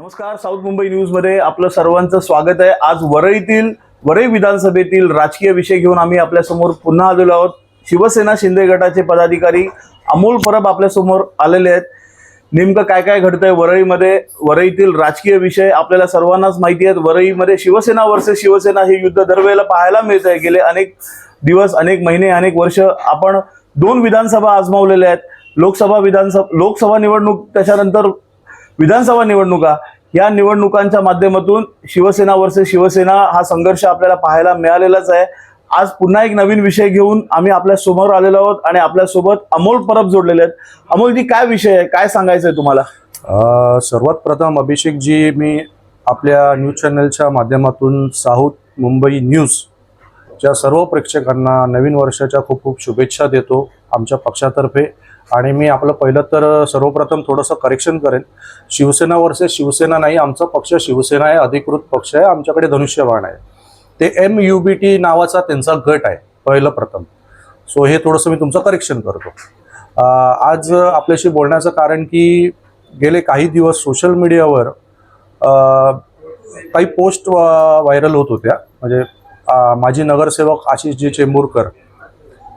नमस्कार साऊथ मुंबई न्यूजमध्ये आपलं सर्वांचं स्वागत आहे. आज वरईतील वरई विधानसभेतील राजकीय विषय घेऊन आम्ही आपल्यासमोर पुन्हा आलेलो आहोत. शिवसेना शिंदे गटाचे पदाधिकारी अमोल परब आपल्यासमोर आलेले आहेत. नेमकं काय काय घडतंय वरईमध्ये? वरईतील राजकीय विषय आपल्याला सर्वांनाच माहिती आहेत. वरईमध्ये शिवसेना वर्सेस शिवसेना हे युद्ध दरवेळेला पाहायला मिळत आहे गेले अनेक दिवस अनेक महिने अनेक वर्ष आपण दोन विधानसभा आजमावलेल्या आहेत. लोकसभा विधानसभा लोकसभा निवडणूक त्याच्यानंतर विधानसभा निवडणुका या निवडणुकांच्या माध्यमातून शिवसेना वर्सेस शिवसेना हा संघर्ष आपल्याला पाहायला मिळालेलाच आहे. आज पुन्हा एक नवीन विषय घेऊन आम्ही आपल्यासमोर आलेलो आहोत आणि आपल्यासोबत अमोल परब जोडलेले आहेत. अमोलजी काय विषय आहे? काय सांगायचं आहे तुम्हाला सर्वात प्रथम अभिषेकजी मी आपल्या न्यूज चॅनलच्या माध्यमातून साऊथ मुंबई न्यूजच्या सर्व प्रेक्षकांना नवीन वर्षाच्या खूप खूप शुभेच्छा देतो आमच्या पक्षातर्फे. आणि मी आपलं पहिलं तर सर्वप्रथम थोडंसं करेक्शन करेन. शिवसेना वर्सेस शिवसेना नाही आमचा पक्ष शिवसेना आहे अधिकृत पक्ष आहे आमच्याकडे धनुष्यबाण आहे. ते एम यू बी टी नावाचा त्यांचा गट आहे पहिलं प्रथम. सो हे थोडंसं मी तुमचं करेक्शन करतो. आज आपल्याशी बोलण्याचं कारण की गेले काही दिवस सोशल मीडियावर काही पोस्ट व्हायरल होत होत्या. म्हणजे माजी नगरसेवक आशिषजी चेंबूरकर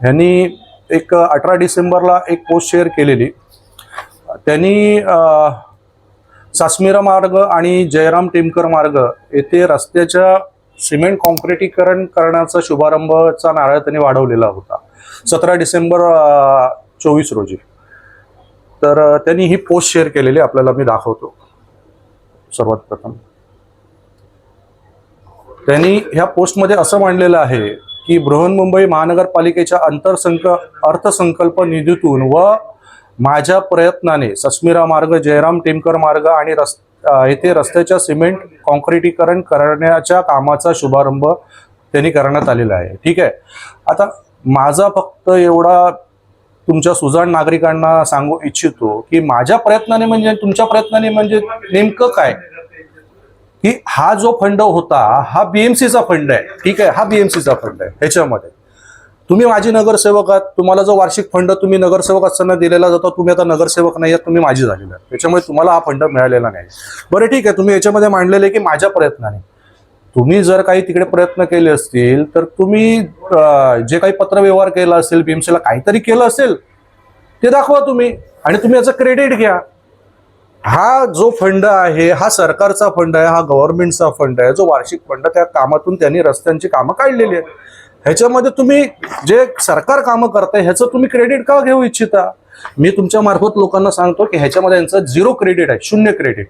ह्यांनी एक अठरा डिसेंबरला एक पोस्ट शेअर केलेली. त्यांनी सासमिरा मार्ग आणि जयराम टेमकर मार्ग येथे रस्त्याच्या सिमेंट कॉन्क्रिटीकरण करण्याचा शुभारंभचा नारळ त्यांनी वाढवलेला होता. सतरा डिसेंबर चोवीस रोजी. तर त्यांनी ही पोस्ट शेअर केलेली आपल्याला मी दाखवतो. सर्वात प्रथम. त्यांनी ह्या पोस्टमध्ये असं मांडलेलं आहे की बृहन्मुंबई महानगरपालिकेच्या अंतरसंक अर्थसंकल्प निधीतून व माझ्या प्रयत्नाने सस्मिरा मार्ग जयराम टेमकर मार्ग आणि रस् येथे रस्त्याच्या सिमेंट कॉन्क्रिटीकरण करण्याच्या कामाचा शुभारंभ त्यांनी करण्यात आलेला आहे. ठीक आहे? आता माझा फक्त एवढा तुमच्या सुजाण नागरिकांना सांगू इच्छितो की माझ्या प्रयत्नाने म्हणजे तुमच्या प्रयत्नाने म्हणजे नेमकं काय? की हा जो फंड होता हा बीएमसीचा फंड आहे. ठीक आहे हा बीएमसीचा फंड आहे ह्याच्यामध्ये. तुम्ही माझी नगरसेवक आहात तुम्हाला जो वार्षिक फंड तुम्ही नगरसेवक असताना दिलेला जातो तुम्ही आता नगरसेवक नाही आहात तुम्ही माझी झालेला आहे त्याच्यामुळे तुम्हाला हा फंड मिळालेला नाही. बरं ठीक आहे तुम्ही याच्यामध्ये मांडलेले की माझ्या प्रयत्नाने. तुम्ही जर काही तिकडे प्रयत्न केले असतील तर तुम्ही जे काही पत्रव्यवहार केला असेल बीएमसीला काहीतरी केलं असेल ते दाखवा तुम्ही. आणि तुम्ही याचं क्रेडिट घ्या. हा जो फंड आहे हा सरकारचा फंड आहे हा गव्हर्नमेंटचा फंड आहे जो वार्षिक फंड त्या कामातून त्यांनी रस्त्यांची कामं काढलेली आहेत. ह्याच्यामध्ये तुम्ही जे सरकार कामं करताय ह्याचं तुम्ही क्रेडिट का घेऊ इच्छिता? मी तुमच्या मार्फत लोकांना सांगतो की ह्याच्यामध्ये यांचं झिरो क्रेडिट आहे शून्य क्रेडिट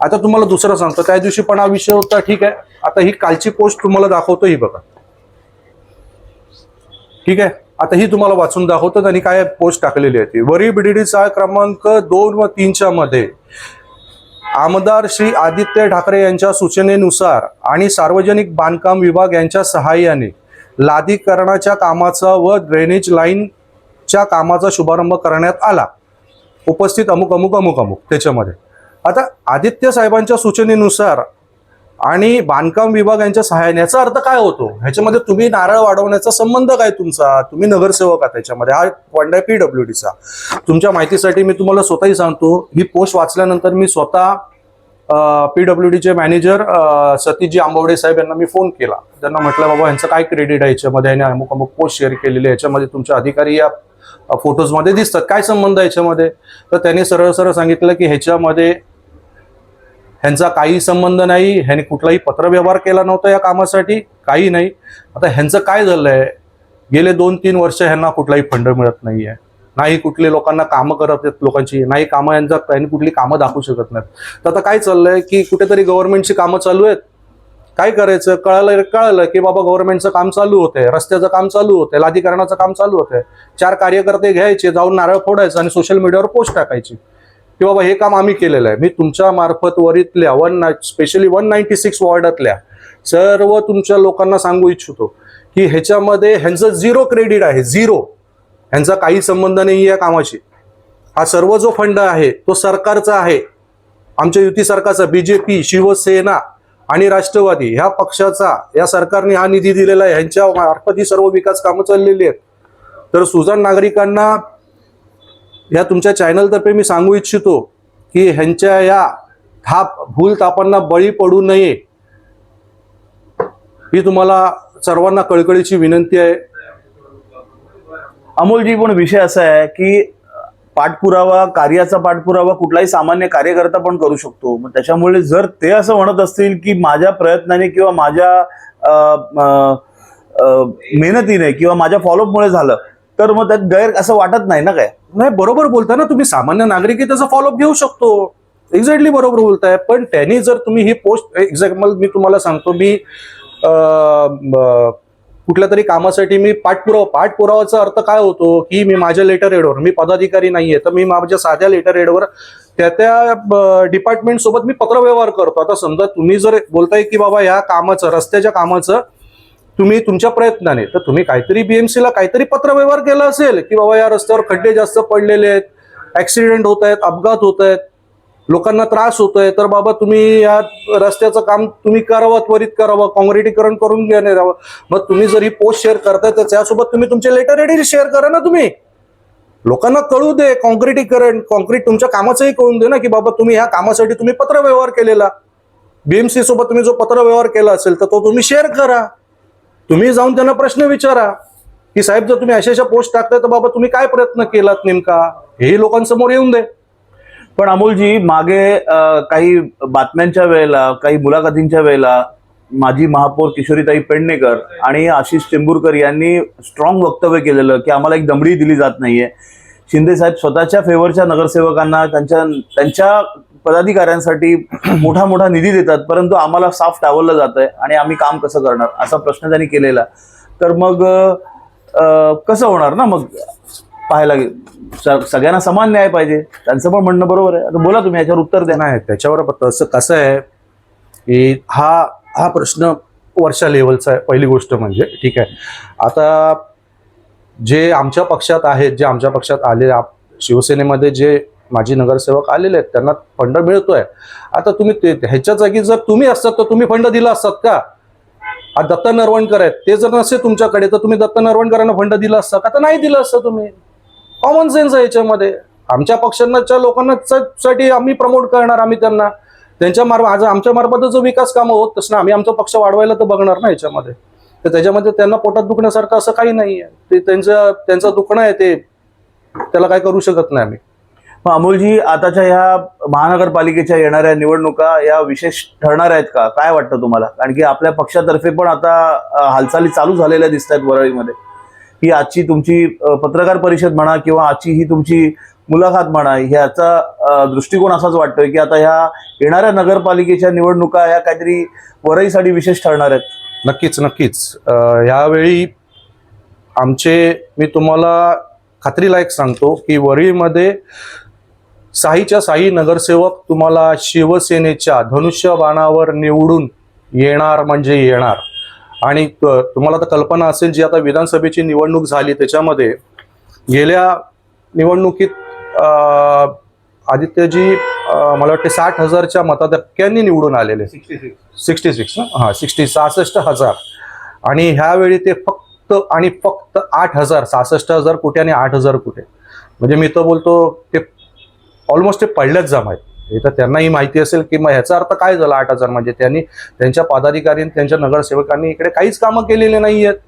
आता तुम्हाला दुसरं सांगतो त्या दिवशी पण हा विषय होता ठीक आहे. आता ही कालची पोस्ट तुम्हाला दाखवतो ही बघा. ठीक आहे? आता ही तुम्हाला वाचून दाखवतो त्यांनी काय पोस्ट टाकलेली आहे ती. वरी बीडीडीचा क्रमांक दोन व तीनच्या मध्ये आमदार श्री आदित्य ठाकरे यांच्या सूचनेनुसार आणि सार्वजनिक बांधकाम विभाग यांच्या सहाय्याने लादीकरणाच्या कामाचा व ड्रेनेज लाईनच्या कामाचा शुभारंभ करण्यात आला. उपस्थित अमुक अमुक अमुक अमुक त्याच्यामध्ये. आता आदित्य साहेबांच्या सूचनेनुसार आणि बांधकाम विभाग यांच्या सहाय्याने याचा अर्थ काय होतो? ह्याच्यामध्ये तुम्ही नारळ वाढवण्याचा संबंध काय तुमचा? तुम्ही नगरसेवक आहात त्याच्यामध्ये हा पॉईंट आहे पीडब्ल्यू डीचा तुमच्या माहितीसाठी मी तुम्हाला स्वतःही सांगतो ही पोस्ट वाचल्यानंतर मी स्वतः पीडब्ल्यू डीचे मॅनेजर सतीशजी आंबवडे साहेब यांना मी फोन केला. त्यांना म्हटलं बाबा यांचं काय क्रेडिट आहे याच्यामध्ये आणि अमुक अमुक पोस्ट शेअर केलेली याच्यामध्ये तुमचे अधिकारी या फोटोजमध्ये दिसतात. काय संबंध आहे याच्यामध्ये तर त्यांनी सरळ सरळ सांगितलं की ह्याच्यामध्ये ह्यांचा काही संबंध नाही ह्यांनी कुठलाही पत्रव्यवहार केला नव्हता या कामासाठी काही नाही. आता ह्यांचं काय झालं आहे गेले दोन तीन वर्ष ह्यांना कुठलाही फंड मिळत नाही आहे नाही कुठले लोकांना कामं करत आहेत लोकांची नाही कामं यांचा त्यांनी कुठली कामं दाखवू शकत नाहीत. तर आता काय चाललंय की कुठेतरी गव्हर्नमेंटची कामं चालू आहेत. काय करायचं? कळलं कळलं की बाबा गव्हर्नमेंटचं काम चालू होतंय रस्त्याचं काम चालू होतंय लादीकरणाचं काम चालू होतंय. चार कार्यकर्ते घ्यायचे जाऊन नारळ फोडायचं आणि सोशल मीडियावर पोस्ट टाकायची. की बाबा हे काम आम्ही केलेलं आहे. मी तुमच्या मार्फत वरीतल्या one specially one ninety six वॉर्डातल्या सर्व तुमच्या लोकांना सांगू इच्छितो की ह्याच्यामध्ये ह्यांचं झिरो क्रेडिट आहे झिरो ह्यांचा काही संबंध नाही या कामाशी. हा सर्व जो फंड आहे तो सरकारचा आहे. आमच्या युती सरकारचा बीजेपी शिवसेना आणि राष्ट्रवादी ह्या पक्षाचा या सरकारने हा निधी दिलेला आहे. ह्यांच्या मार्फत ही सर्व विकास कामं चाललेली आहेत. तर सुजाण नागरिकांना या तुमच्या चॅनलतर्फे मी सांगू इच्छितो की ह्यांच्या या थाप भूल तापांना बळी पडू नये. ही तुम्हाला सर्वांना कळकळीची विनंती आहे. अमोलजी पण विषय असा आहे की पाठपुरावा कार्याचा पाठपुरावा कुठलाही सामान्य कार्यकर्ता पण करू शकतो. मग त्याच्यामुळे जर ते असं म्हणत असतील की माझ्या प्रयत्नाने किंवा माझ्या मेहनतीने किंवा माझ्या फॉलोअपमुळे झालं तर मग त्यात गैर असं वाटत नाही ना काय? नाही बरोबर बोलताय ना तुम्ही. सामान्य नागरिक त्याचा फॉलोअप घेऊ शकतो. एक्झॅक्टली बरोबर बोलताय. पण त्यांनी जर तुम्ही ही पोस्ट एक्झाम्पल मी तुम्हाला सांगतो मी कुठल्या तरी कामासाठी मी पाठपुरावा पाठपुरावाचा अर्थ काय होतो की मी माझ्या लेटर हेडवर मी पदाधिकारी नाहीये तर मी माझ्या साध्या लेटर हेडवर त्या त्या डिपार्टमेंट सोबत मी पत्रव्यवहार करतो. आता समजा तुम्ही जर बोलताय की बाबा या कामाचं रस्त्याच्या कामाचं तुम्ही तुमच्या प्रयत्नाने तर तुम्ही काहीतरी बीएमसीला काहीतरी पत्रव्यवहार केला असेल की बाबा या रस्त्यावर खड्डे जास्त पडलेले आहेत ऍक्सिडेंट होत आहेत अपघात होत आहेत लोकांना त्रास होतोय तर बाबा तुम्ही या रस्त्याचं काम तुम्ही करावं त्वरित करावं काँक्रिटीकरण करून घेणे राहावं. मग तुम्ही जर ही पोस्ट शेअर करताय तर त्यासोबत तुम्ही तुमचे लेटर रेडी शेअर करा ना तुम्ही. लोकांना कळू दे काँक्रिटीकरण कॉन्क्रीट तुमच्या कामाचंही कळून दे ना की बाबा तुम्ही ह्या कामासाठी तुम्ही पत्रव्यवहार केलेला. बीएमसी सोबत तुम्ही जो पत्रव्यवहार केला असेल तर तो तुम्ही शेअर करा. तुम्ही जाऊन त्यांना प्रश्न विचारा. की साहेब जर तुम्ही अशा अशा पोस्ट टाकताय तर बाबा तुम्ही काय प्रयत्न केलात नेमका? हेही लोकांसमोर येऊन दे. पण अमोलजी मागे काही बातम्यांच्या वेळेला काही मुलाखतींच्या वेळेला माजी महापौर किशोरीताई पेडणेकर आणि आशिष चेंबूरकर यांनी स्ट्रॉंग वक्तव्य केलेलं की आम्हाला एक दमडी दिली जात नाहीये. शिंदे साहेब स्वतःच्या फेवरच्या नगरसेवकांना त्यांच्या त्यांच्या पदाधिकाऱ्यांसाठी मोठा मोठा निधी देतात परंतु आम्हाला साफ टावरलं जात आहे आणि आम्ही काम कसं करणार? असा प्रश्न त्यांनी केलेला. तर मग कसं होणार ना मग? पाहायला सगळ्यांना समान न्याय पाहिजे. त्यांचं पण म्हणणं बरोबर आहे. आता बोला तुम्ही याच्यावर उत्तर द्या. नाही त्याच्यावर तसं कसं आहे की हा हा प्रश्न वर्षा लेवलचा आहे. पहिली गोष्ट म्हणजे ठीक आहे. आता जे आमच्या पक्षात आहेत जे आमच्या पक्षात आले शिवसेनेमध्ये जे माजी नगरसेवक आलेले आहेत त्यांना फंड मिळतोय. आता तुम्ही ते ह्याच्या जागी जर तुम्ही असतात तर तुम्ही फंड दिला असतात का? आज दत्ता नरवणकर आहेत ते जर नसे तुमच्याकडे तर तुम्ही दत्ता नरवणकरांना फंड दिला असता का? तर नाही दिलं असतं तुम्ही. कॉमन सेन्स आहे याच्यामध्ये. आमच्या पक्षांच्या लोकांना साठी आम्ही प्रमोट करणार आम्ही त्यांना. त्यांच्या मार्फत आज आमच्या मार्फत जो विकास कामं होत तसं आम्ही आमचा पक्ष वाढवायला तर बघणार ना याच्यामध्ये. तर त्याच्यामध्ये त्यांना पोटात दुखण्यासारखं असं काही नाही आहे ते त्यांचं त्यांचं दुखणं आहे ते त्याला काय करू शकत नाही आम्ही. मग अमोलजी आताच्या ह्या महानगरपालिकेच्या येणाऱ्या निवडणुका या विशेष ठरणार आहेत का? काय वाटतं तुम्हाला? कारण की आपल्या पक्षातर्फे पण आता हालचाली चालू झालेल्या दिसत आहेत वरळीमध्ये. ही आजची तुमची पत्रकार परिषद म्हणा किंवा आजची ही तुमची मुलाखत म्हणा ह्याचा दृष्टिकोन असाच वाटतोय की आता ह्या येणाऱ्या नगरपालिकेच्या निवडणुका ह्या काहीतरी वरळीसाठी विशेष ठरणार आहेत? नक्कीच नक्कीच. यावेळी आमचे मी तुम्हाला खात्रीलायक सांगतो की वरळीमध्ये साहीच्या साही नगरसेवक तुम्हाला शिवसेनेच्या धनुष्यबाणावर निवडून येणार म्हणजे येणार. आणि तुम्हाला तर कल्पना असेल जी आता विधानसभेची निवडणूक झाली त्याच्यामध्ये गेल्या निवडणुकीत आदित्यजी मला वाटते साठ हजारच्या मताधिक्यांनी निवडून आलेले. सिक्स्टी सिक्स ना? हां सिक्स्टी सहासष्ट हजार. आणि ह्यावेळी ते फक्त आणि फक्त आठ हजार सहासष्ट हजार कुठे आणि आठ हजार कुठे. म्हणजे मी तर बोलतो ते ऑलमोस्ट ते पडल्याच जाम आहेत हे तर त्यांनाही माहिती असेल की मग ह्याचा अर्थ काय झाला आठ हजार? म्हणजे त्यांनी त्यांच्या पदाधिकारी त्यांच्या नगरसेवकांनी इकडे काहीच कामं केलेली नाही आहेत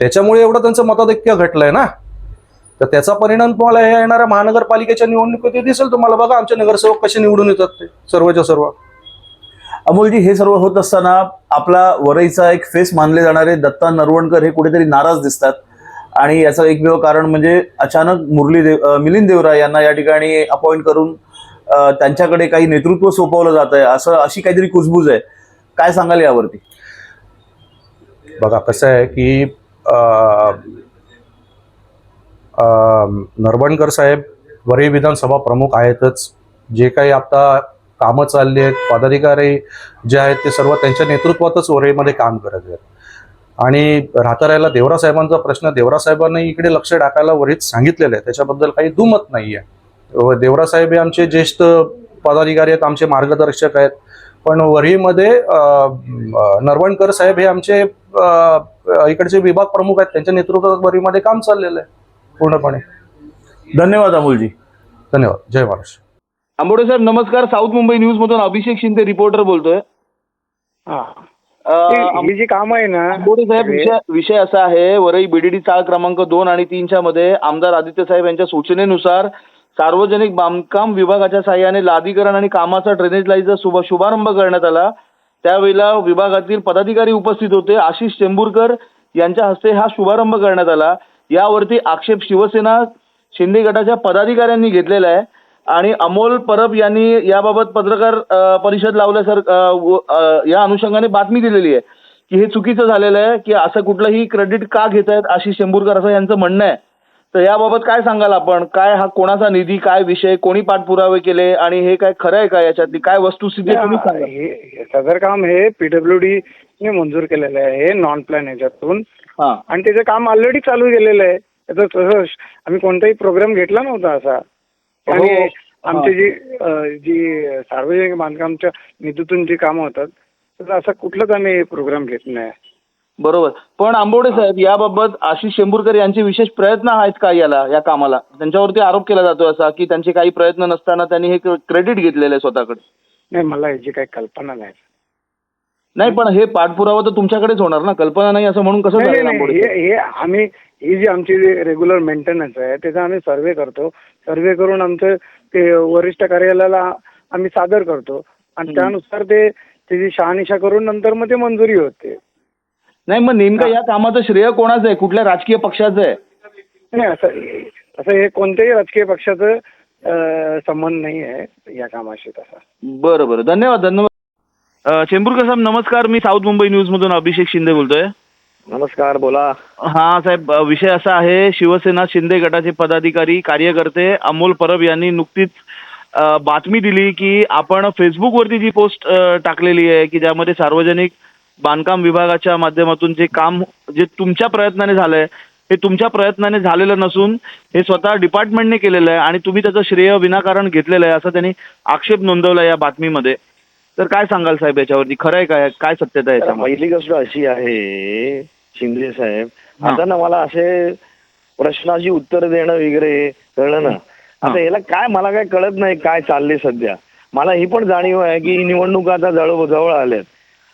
त्याच्यामुळे एवढं त्यांचं मताधिक्य घटलंय ना? तर त्याचा परिणाम तुम्हाला हे येणाऱ्या महानगरपालिकेच्या निवडणुकीत दिसेल तुम्हाला. बघा आमचे नगरसेवक कसे निवडून येतात ते सर्वच्या सर्व. अमोलजी हे सर्व होत असताना आपला वरईचा एक फेस मानले जाणारे दत्ता नरवणकर हे कुठेतरी नाराज दिसतात. आणि याचं एकमेव कारण म्हणजे अचानक मुरली देव मिलिंद देवरा यांना या ठिकाणी अपॉइंट करून त्यांच्याकडे काही नेतृत्व सोपवलं जात आहे असं अशी काहीतरी कुजबूज आहे. काय सांगाल यावरती? बघा कसं आहे की नरवणकर साहेब वरळी विधानसभा प्रमुख आहेतच. जे काही आता कामं चालली आहेत पदाधिकारी जे आहेत ते सर्व त्यांच्या नेतृत्वातच वरळीमध्ये काम करत आहेत. आणि राहता राहिला देवरा साहेबांचा प्रश्न देवरा साहेबांनी इकडे लक्ष टाकायला वरीच सांगितलेलं आहे. त्याच्याबद्दल काही दुमत नाही आहे. देवरा साहेब हे आमचे ज्येष्ठ पदाधिकारी आहेत आमचे मार्गदर्शक आहेत. पण वरळीमध्ये अं, नरवणकर साहेब हे आमचे इकडचे विभाग प्रमुख आहेत. त्यांच्या नेतृत्वात वरळीमध्ये काम चाललेलं आहे पूर्णपणे. धन्यवाद अमोलजी. धन्यवाद. जय महाराष्ट्र. आंबोडे साहेब नमस्कार. साऊथ मुंबई न्यूज मधून अभिषेक शिंदे रिपोर्टर बोलतोय. हा जी काम आहे ना साहेब विषय विषय असा आहे वरई बीडीडी चाळ क्रमांक दोन आणि तीनच्या मध्ये आमदार आदित्य साहेब यांच्या सूचनेनुसार सार्वजनिक बांधकाम विभागाच्या साह्याने लादीकरण आणि कामाचा ड्रेनेज लाईनचा शुभ शुभारंभ करण्यात आला. त्यावेळेला विभागातील पदाधिकारी उपस्थित होते. आशिष चेंबूरकर यांच्या हस्ते हा शुभारंभ करण्यात आला. यावरती आक्षेप शिवसेना शिंदे गटाच्या पदाधिकाऱ्यांनी घेतलेला आहे. आणि अमोल परब यांनी याबाबत पत्रकार परिषद लावल्यासर अ, व- अ, या अनुषंगाने बातमी दिलेली आहे की हे चुकीचं झालेलं आहे की असं कुठलंही क्रेडिट का घेत आहेत आशिष शेंबूरकर असं यांचं म्हणणं आहे. तर याबाबत काय सांगाल आपण? काय हा कोणाचा निधी काय विषय कोणी पाठपुरावे केले आणि हे काय खरं आहे का याच्यातली? काय वस्तुस्थिती तुम्ही सांगा. हे सदर काम हे पीडब्ल्यूडी ने मंजूर केलेलं आहे हे नॉन प्लॅन याच्यातून. हां. आणि त्याचं काम ऑलरेडी चालू केलेलं आहे. त्याचं तसं आम्ही कोणताही प्रोग्राम घेतला नव्हता असा. आणि हो. आमची जी अं, जी सार्वजनिक बांधकामच्या निधीतून जी कामं होतात तर असं कुठलंच आम्ही प्रोग्राम घेत नाही. बरोबर. पण आंबोडे साहेब याबाबत आशिष शेंबूरकर यांचे विशेष प्रयत्न आहेत का याला या कामाला? त्यांच्यावरती आरोप केला जातो असा की त्यांचे काही प्रयत्न नसताना त्यांनी हे क्रेडिट घेतलेलं आहे स्वतःकडे. नाही मला याची काही कल्पना नाही. नाही पण हे पाठपुरावा तर तुमच्याकडेच होणार ना. कल्पना नाही असं म्हणून कसं नाही चालेल नाही, आंबोडे नाही. साहेब? हे हे आम्ही ही जी आमची रेग्युलर मेंटेनन्स आहे त्याचा आम्ही सर्वे करतो. सर्वे करून आमचं ते वरिष्ठ कार्यालयाला आम्ही सादर करतो. आणि त्यानुसार ते त्याची शहानिशा करून नंतर मग ते मंजुरी होते. नाही मग नेमकं या कामाचं श्रेय कोणाचं आहे? कुठल्या राजकीय पक्षाचं आहे? नाही असं असं हे कोणत्याही राजकीय पक्षाचं अं, संबंध नाही आहे या कामाशी तसा. बरं बरं. धन्यवाद धन्यवाद. चेंबूरकर साहेब नमस्कार. मी साऊथ मुंबई न्यूज मधून अभिषेक शिंदे बोलतोय. नमस्कार बोला. हा साहेब विषय असा आहे. शिवसेना शिंदे गटाचे पदाधिकारी कार्यकर्ते अमोल परब यांनी नुकतीच बातमी दिली की आपण फेसबुकवरती जी पोस्ट टाकलेली आहे की ज्यामध्ये सार्वजनिक बांधकाम विभागाच्या माध्यमातून जे काम जे तुमच्या प्रयत्नाने झालंय हे तुमच्या प्रयत्नाने झालेलं नसून हे स्वतः डिपार्टमेंटने केलेलं आहे आणि तुम्ही त्याचं श्रेय विनाकारण घेतलेलं आहे असं त्यांनी आक्षेप नोंदवला या बातमीमध्ये. तर काय सांगाल साहेब याच्यावरती? खरं आहे काय? काय सत्यता आहे याच्यामध्ये? पहिली गोष्ट अशी आहे शिंदे साहेब. आता ना मला असे प्रश्नाची उत्तर देणं वगैरे कळलं ना. आता याला काय मला काय कळत नाही काय चाललंय सध्या. मला ही पण जाणीव आहे की निवडणुका आता जवळ जवळ आल्यात.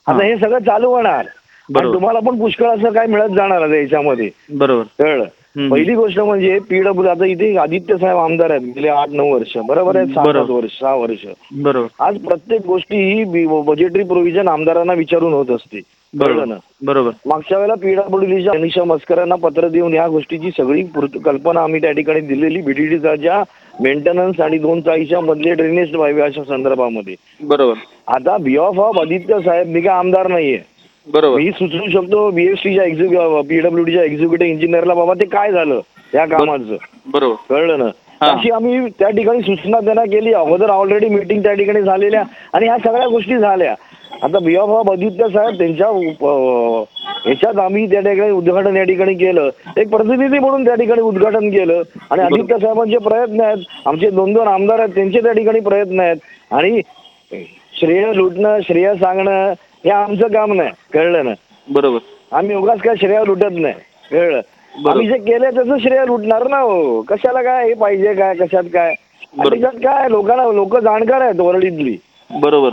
आता हा. सगळं चालू होणार. तुम्हाला पण पुष्कळ असं काय मिळत जाणार याच्यामध्ये. बरोबर. कळलं. पहिली गोष्ट म्हणजे पीडब्ल्यू आता इथे आदित्य साहेब आमदार आहेत गेले आठ नऊ वर्ष. बरोबर आहे? सहा. सात वर्ष सहा वर्ष. बरोबर. आज प्रत्येक गोष्टी ही बजेटरी प्रोव्हिजन आमदारांना विचारून होत असते. बरोबर. ना? बरोबर. मागच्या वेळेला पीडब्ल्यूडीच्या अनिशा मस्करांना पत्र देऊन या गोष्टीची सगळी कल्पना आम्ही त्या ठिकाणी दिलेली बीडीडीच्या मेंटेनन्स आणि दोन चाळीच्या मधले ड्रेनेज पाहिजे अशा संदर्भामध्ये. बरोबर. आता बिऑफ ऑफ आदित्य साहेब मी काय आमदार नाहीये. बरोबर. मी सुचवू शकतो बीएसटीच्या एक्झिक्यु पीडब्ल्यूडीच्या एक्झिक्युटिव्ह इंजिनियरला बाबा ते काय झालं या कामाचं? बरोबर. कळलं ना. अशी आम्ही त्या ठिकाणी सूचना त्यांना केली. अगोदर ऑलरेडी मीटिंग त्या ठिकाणी झालेल्या आणि ह्या सगळ्या गोष्टी झाल्या. आता ऑफ आदित्य साहेब त्यांच्या ह्याच्यात आम्ही त्या ठिकाणी उद्घाटन या ठिकाणी केलं. एक प्रतिनिधी म्हणून त्या ठिकाणी उद्घाटन केलं. आणि आदित्य साहेबांचे प्रयत्न आहेत. आमचे दोन दोन आमदार आहेत त्यांचे त्या ठिकाणी प्रयत्न आहेत. आणि श्रेय लुटणं श्रेय सांगणं हे आमचं काम नाही कळलं ना? बरोबर. आम्ही उगाच काय श्रेय लुटत नाही कळलं. आम्ही जे केलं त्याचं श्रेय लुटणार ना हो. कशाला काय हे पाहिजे काय कशात काय. त्याच्यात काय लोकांना लोक जाणकार आहेत वरळीतली बरोबर.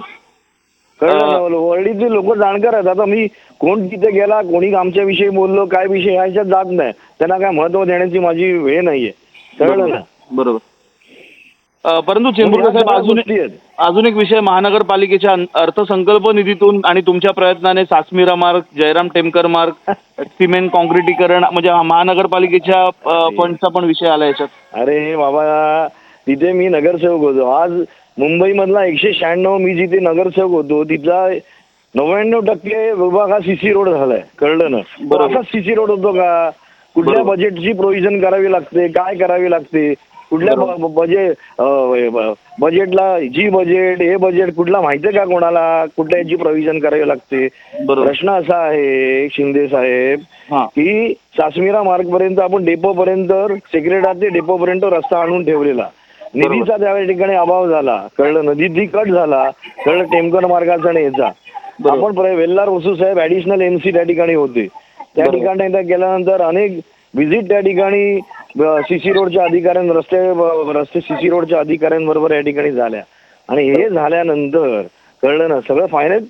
कळलं अं, ना वरळीतली लोक जाणकार आहेत. आता मी कोण तिथे गेला कोणी आमच्या विषयी बोललो काय विषय ह्याच्यात जात नाही. त्यांना काय महत्त्व देण्याची माझी वेळ नाहीये. कळलं ना? बरोबर. परंतु चेंबूरकर साहेब अजून. अजून एक विषय महानगरपालिकेच्या अर्थसंकल्प निधीतून आणि तुमच्या प्रयत्नाने सासमीरा मार्ग जयराम टेमकर मार्ग सिमेंट काँक्रिटीकरण म्हणजे हा महानगरपालिकेच्या फंडचा पण विषय आला याच्यात अरे बाबा तिथे मी नगरसेवक होतो आज मुंबईमधला एकशे शहाण्णव मी जिथे नगरसेवक होतो तिथला नव्याण्णव टक्के विभाग हा सीसी रोड झालाय कळलं ना. असाच सीसी रोड होतो का कुठल्या. बजेटची प्रोव्हिजन करावी लागते काय करावी लागते कुठल्या. बजेट बजेटला जी बजेट हे बजेट कुठला माहितीये का कोणाला? कुठल्या याची प्रोव्हिजन करावी लागते? प्रश्न असा आहे शिंदे साहेब की सासमिरा मार्ग पर्यंत आपण डेपो पर्यंत सेक्रेटरी ते डेपो पर्यंत रस्ता आणून ठेवलेला. निधीचा त्या ठिकाणी अभाव झाला. कळलं ना निधी कट झाला. कळलं टेमकन मार्गाचा आणि याचा. आपण वेल्लार वसू साहेब ऍडिशनल एमसी त्या ठिकाणी होते. त्या. ठिकाणी गेल्यानंतर अनेक व्हिजिट त्या ठिकाणी सीसी रोडच्या अधिकाऱ्यां रस्ते रस्ते सीसी रोडच्या अधिकाऱ्यांबरोबर या ठिकाणी झाल्या. आणि हे झाल्यानंतर कळलं ना सगळं फायनल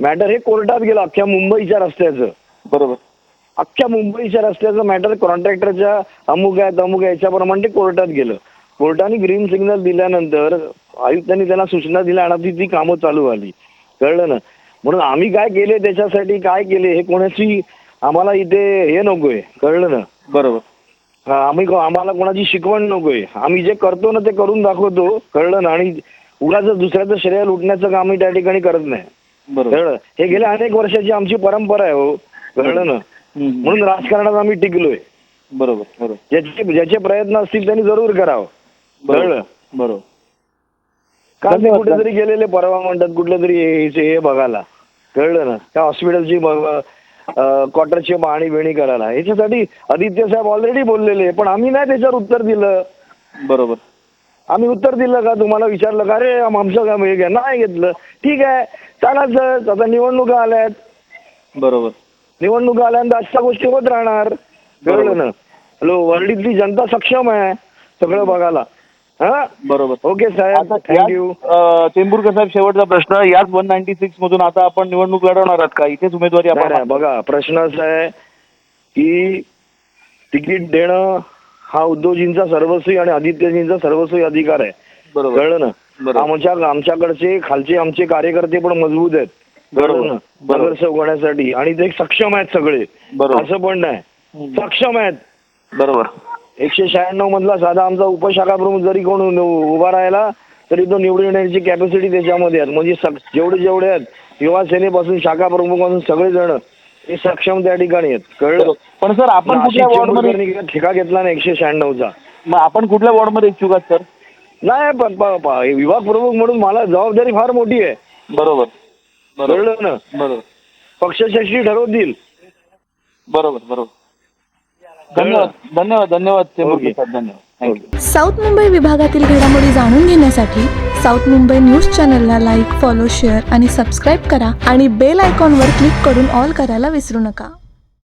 मॅटर हे कोर्टात गेलं अख्ख्या मुंबईच्या रस्त्याचं. बरोबर. अख्ख्या मुंबईच्या रस्त्याचं मॅटर कॉन्ट्रॅक्टरच्या अमुक आहे आहे याच्याप्रमाणे ते कोर्टात गेलं. कोर्टाने ग्रीन सिग्नल दिल्यानंतर आयुक्तांनी त्यांना सूचना दिल्या आणि ती ती कामं चालू झाली. कळलं ना? म्हणून आम्ही काय केले त्याच्यासाठी काय केले हे कोणाची आम्हाला इथे हे नकोय. कळलं ना? बरोबर. हा, आम्ही आम्हाला कोणाची शिकवण नकोय. आम्ही जे करतो ना ते करून दाखवतो कळलं ना? आणि उगाच दुसऱ्याचं श्रेय लुटण्याचं काम त्या ठिकाणी करत नाही. बरोबर. कळलं? हे गेल्या अनेक वर्षाची आमची परंपरा आहे हो. कळलं ना? म्हणून राजकारणात आम्ही टिकलोय. बरोबर बरोबर. ज्याचे ज्याचे प्रयत्न असतील त्यांनी जरूर करावं. कळलं? बरोबर. का ते कुठेतरी गेलेले परवा म्हणतात कुठल्या तरी हे बघायला. कळलं ना? त्या हॉस्पिटलची क्वार्टरची पाहणी बिणी करायला. याच्यासाठी आदित्य साहेब ऑलरेडी बोललेले पण आम्ही नाही त्याच्यावर उत्तर दिलं. बरोबर. आम्ही उत्तर दिलं का? तुम्हाला विचारलं का? अरे आम- आमचं काम हे घ्या. नाही घेतलं. ठीक आहे. चालायचं आता निवडणुका आल्यात. बरोबर. निवडणुका आल्यानंतर अशा गोष्टी होत राहणार. कळलं ना? हॅलो वर्ल्डीतली जनता सक्षम आहे. सगळं बघायला. हा बरोबर. ओके साहेब. थँक्यू टेंभुरकर साहेब शेवटचा प्रश्न. याच वन नाईन्टी सिक्स मधून आता आपण निवडणूक लढवणार आहात का? इथेच उमेदवारी नाही आपण बघा प्रश्न असा आहे की तिकीट देणं हा उद्धवजींचा सर्वस्वी आणि आदित्यजींचा सर्वस्वी अधिकार आहे. बरोबर. कळलं ना? बरोबर. आमच्या आमच्याकडचे खालचे आमचे कार्यकर्ते पण मजबूत आहेत. बरोबर. कळलं ना? बरोबर. नगरसेवक होण्यासाठी. आणि ते सक्षम आहेत सगळे. बरोबर. असं पण नाही. सक्षम आहेत. बरोबर. एकशे शहाण्णव मधला साधा आमचा उपशाखा प्रमुख जरी कोण उभा राहिला तरी तो निवडून येण्याची कॅपॅसिटी त्याच्यामध्ये आहेत म्हणजे सग- जेवढे जेवढे आहेत युवा सेनेपासून शाखा प्रमुखापासून सगळे जण हे सक्षम त्या ठिकाणी आहेत. कळलं? पण सर आपण कुठल्या वॉर्डमध्ये ठेका घेतला ना एकशे शहाण्णवचा. मग आपण कुठल्या वॉर्डमध्ये इच्छुक आहात सर? नाही प- प- प- विभाग प्रमुख म्हणून मला जबाबदारी फार मोठी आहे. बरोबर. कळलं ना? बरोबर. पक्षश्रेष्ठी ठरवतील. बरोबर बरोबर. धन्यवाद. धन्यवाद. धन्यवाद टेंभुरकर साहेब धन्यवाद. थँक्यू साऊथ मुंबई विभागातील घडामोडी जाणून घेण्यासाठी साऊथ मुंबई न्यूज चॅनलला लाईक फॉलो शेअर आणि सबस्क्राईब करा आणि बेल आयकॉनवर क्लिक करून ऑल करायला विसरू नका.